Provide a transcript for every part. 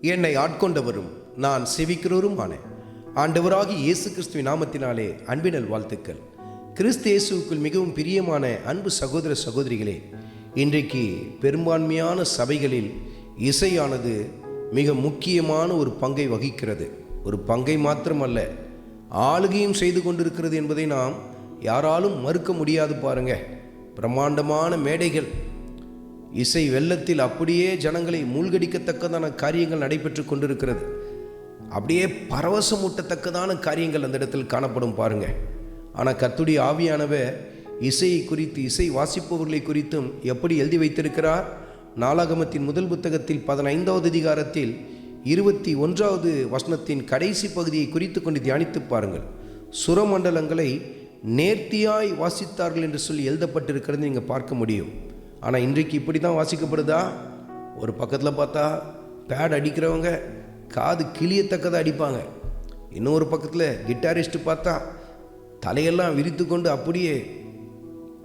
என்னை ஆட்கொண்டவரும் நான் செவிக்கிறவருமான ஆண்டவராகி இயேசு கிறிஸ்துவின் நாமத்தினாலே அன்பினல் வாழ்த்துக்கள். கிறிஸ்து இயேசுவுக்குள் மிகவும் பிரியமான அன்பு சகோதர சகோதரிகளே இன்றைக்கு பெரும்பான்மையான சபைகளில் இசையானது மிக முக்கியமான ஒரு பங்கை வகிக்கிறது. ஒரு பங்கை மாத்திரமல்ல ஆளுகையும் செய்து கொண்டிருக்கிறது என்பதை நாம் யாராலும் மறுக்க முடியாது பாருங்க. பிரம்மாண்டமான மேடைகள் இசை வெள்ளத்தில் அப்படியே ஜனங்களை மூழ்கடிக்கத்தக்கதான காரியங்கள் நடைபெற்று கொண்டிருக்கிறது. அப்படியே பரவசமூட்டத்தக்கதான காரியங்கள் அந்த இடத்தில் காணப்படும் பாருங்க. ஆனால் கத்துடைய ஆவியானவை இசையை குறித்து இசை வாசிப்பவர்களை குறித்தும் எப்படி எழுதி வைத்திருக்கிறார்? நாளாகமத்தின் முதல் புத்தகத்தில் பதினைந்தாவது அதிகாரத்தில் இருபத்தி ஒன்றாவது வசனத்தின் கடைசி பகுதியை குறித்து கொண்டு தியானித்து பாருங்கள். சுரமண்டலங்களை நேர்த்தியாய் வாசித்தார்கள் என்று சொல்லி எழுதப்பட்டிருக்கிறது நீங்கள் பார்க்க முடியும். ஆனால் இன்றைக்கு இப்படி தான் வாசிக்கப்படுதா? ஒரு பக்கத்தில் பார்த்தா பேட் அடிக்கிறவங்க காது கிளியத்தக்கதை அடிப்பாங்க. இன்னொரு பக்கத்தில் கிட்டாரிஸ்ட்டு பார்த்தா தலையெல்லாம் விரித்து கொண்டு அப்படியே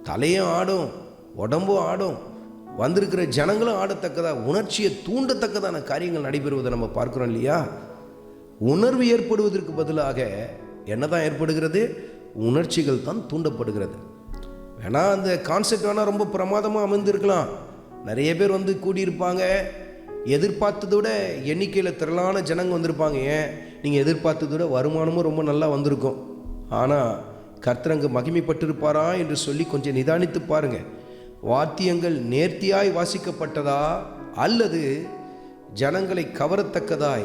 தலையும் ஆடும் உடம்பும் ஆடும் வந்திருக்கிற ஜனங்களும் ஆடத்தக்கதாக உணர்ச்சியை தூண்டத்தக்கதான காரியங்கள் நடைபெறுவதை நம்ம பார்க்குறோம் இல்லையா? உணர்வு ஏற்படுவதற்கு பதிலாக என்னதான் ஏற்படுகிறது? உணர்ச்சிகள் தான் தூண்டப்படுகிறது. வேணா அந்த கான்செப்ட் வேணால் ரொம்ப பிரமாதமாக அமைந்திருக்கலாம். நிறைய பேர் வந்து கூடியிருப்பாங்க. எதிர்பார்த்ததை விட எண்ணிக்கையில் திரளான ஜனங்க வந்திருப்பாங்க. ஏன்? நீங்கள் எதிர்பார்த்ததை விட வருமானமும் ரொம்ப நல்லா வந்திருக்கும். ஆனால் கர்த்தரங்கு மகிமைப்பட்டிருப்பாரா என்று சொல்லி கொஞ்சம் நிதானித்து பாருங்க. வாத்தியங்கள் நேர்த்தியாய் வாசிக்கப்பட்டதா? அல்லது ஜனங்களை கவரத்தக்கதாய்?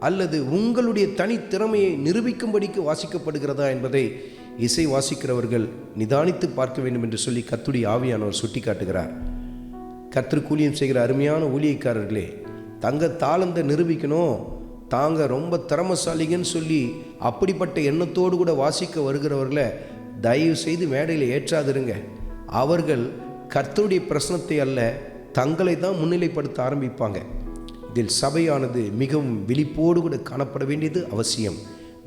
அல்லது உங்களுடைய தனித்திறமையை நிரூபிக்கும்படிக்கு வாசிக்கப்படுகிறதா என்பதை இசை வாசிக்கிறவர்கள் நிதானித்து பார்க்க வேண்டும் என்று சொல்லி கத்துடைய ஆவியானவர் சுட்டி காட்டுகிறார் கத்திரு கூலியம் செய்கிற அருமையான ஊழியக்காரர்களே தங்க தாளந்தை நிரூபிக்கணும். தாங்க ரொம்ப திறமசாலிகன்னு சொல்லி அப்படிப்பட்ட எண்ணத்தோடு கூட வாசிக்க வருகிறவர்களை தயவு செய்து மேடையில் ஏற்றாதிருங்க. அவர்கள் கர்த்தருடைய பிரசனத்தை அல்ல தங்களை தான் முன்னிலைப்படுத்த ஆரம்பிப்பாங்க. இதில் சபையானது மிகவும் விழிப்போடு கூட காணப்பட வேண்டியது அவசியம்.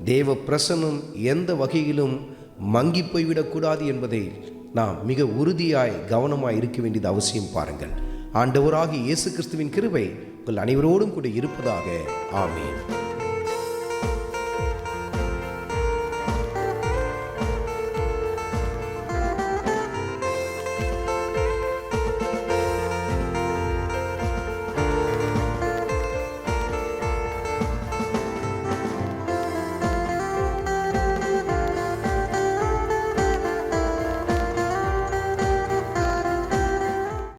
தேவ பிரசனம் எந்த வகையிலும் மங்கி போய்விடக்கூடாது என்பதை நாம் மிக உறுதியாய் கவனமாய் இருக்க வேண்டியது அவசியம் பாருங்கள். ஆண்டவராகி இயேசு கிறிஸ்துவின் கிருபை உங்கள் அனைவரோடும் கூட இருப்பதாக. ஆமீன்.